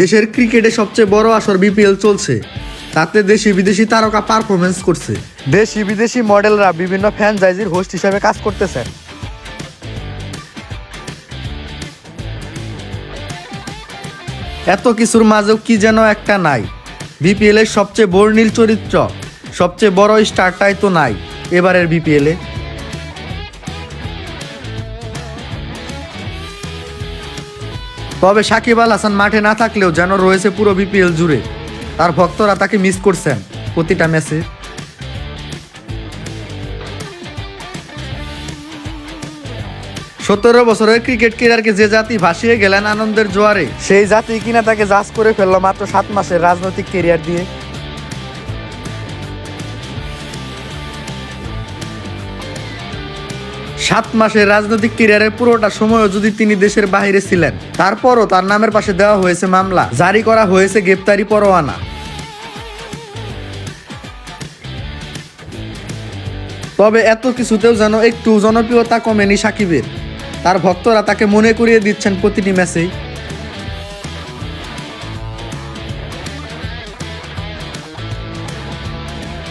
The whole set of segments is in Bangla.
দেশের ক্রিকেটে সবচেয়ে বড় আসর বিপিএল চলছে। তাতে দেশি বিদেশি তারকা পারফরমেন্স করছে। দেশি বিদেশি মডেলরা বিভিন্ন ফ্র্যাঞ্চাইজির হোস্ট হিসাবে কাজ করতেছেন এত কিছুর মাঝেও কি যেন একটা নাই। বিপিএল এর সবচেয়ে বর্ণিল চরিত্র সবচেয়ে বড় স্টারটাই তো নাই। এবারের বিপিএল তবে সাকিব আল হাসান মাঠে না থাকলেও যেন রয়েছে পুরো বিপিএল জুড়ে। তার ভক্তরা তাকে মিস করছেন প্রতিটা ম্যাচে সতেরো বছরের ক্রিকেট কেরিয়ারকে যে জাতি ভাসিয়ে গেলেন আনন্দের জোয়ারে, সেই জাতি কিনা তাকে জাজ করে ফেলল মাত্র সাত মাসের রাজনৈতিক কেরিয়ার দিয়ে। সাত মাসের রাজনৈতিক ক্যারিয়ারের পুরোটা সময়ও যদি তিনি দেশের বাইরে ছিলেন, তারপরও তার নামের পাশে দেওয়া হয়েছে মামলা। জারি করা হয়েছে গ্রেপ্তারি পরোয়ানা। তবে এত কিছুতেও যেন একটু জনপ্রিয়তা কমেনি সাকিবের। তার ভক্তরা তাকে মনে করিয়ে দিচ্ছেন প্রতিটি ম্যাচেই।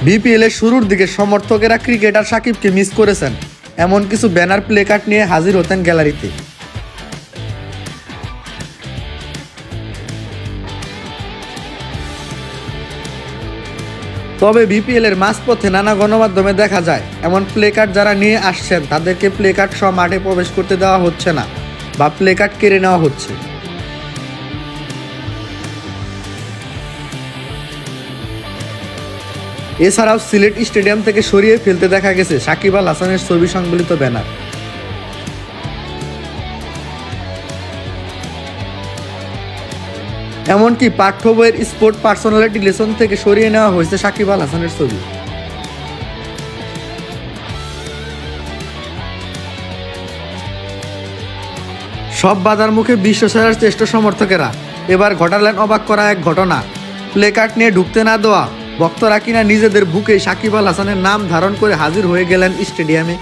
বিপিএল এর শুরুর দিকে সমর্থকেরা ক্রিকেটার সাকিবকে মিস করেছেন। এমন কিছু ব্যানার প্লে কার্ড নিয়ে হাজির হতেন গ্যালারিতে। তবে বিপিএল এর মাঝপথে নানা গণমাধ্যমে দেখা যায়, এমন প্লে কার্ড যারা নিয়ে আসছেন, তাদেরকে প্লে কার্ড সহ মাঠে প্রবেশ করতে দেওয়া হচ্ছে না বা প্লে কার্ড কেড়ে নেওয়া হচ্ছে। এছাড়াও সিলেট স্টেডিয়াম থেকে সরিয়ে ফেলতে দেখা গেছে সাকিব আল হাসানের ছবি সংবলিত ব্যানার। এমনকি পাঠ্য বইয়ের স্পোর্ট পার্সোনালিটি লেসন থেকে সরিয়ে নেওয়া হয়েছে সাকিব আল হাসানের ছবি। সব বাধার মুখে বিশ্ব সেরার চেষ্টা সমর্থকেরা। এবার ঘটালেন অবাক করা এক ঘটনা। প্লে কার্ড নিয়ে ঢুকতে না দেওয়া ভক্তরা কিনা নিজেদের বুকে সাকিব আল হাসানের নাম ধারণ করে হাজির হয়ে গেলেন স্টেডিয়ামে।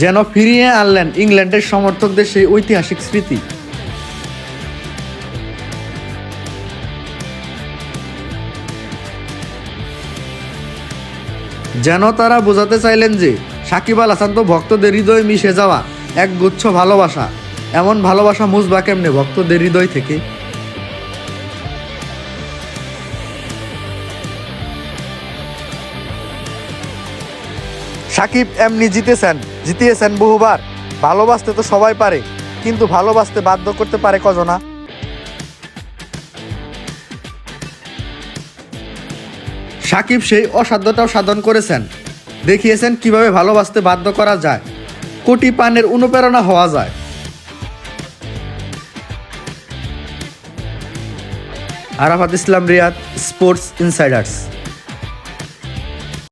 যেন ফিরিয়ে আনলেন ইংল্যান্ডের সমর্থকদের সেই ঐতিহাসিক স্মৃতি। যেন তারা বোঝাতে চাইলেন যে সাকিব আল হাসান তো ভক্তদের হৃদয়ে মিশে যাওয়া এক গুচ্ছ ভালোবাসা। এমন ভালোবাসা মুসবা কেমনে ভক্তদের হৃদয় থেকে? সাকিব এমনি জিতেছেন জিতিয়েছেন বহুবার। ভালোবাসতে তো সবাই পারে কিন্তু ভালোবাসতে বাধ্য করতে পারে কজনা সাকিব সেই অসাধ্যটাও সাধন করেছেন। দেখিয়েছেন কীভাবে ভালোবাসতে বাধ্য করা যায়। কোটি পানের অনুপ্রেরণা হওয়া যায়। Arafat Islam Riyad sports insiders.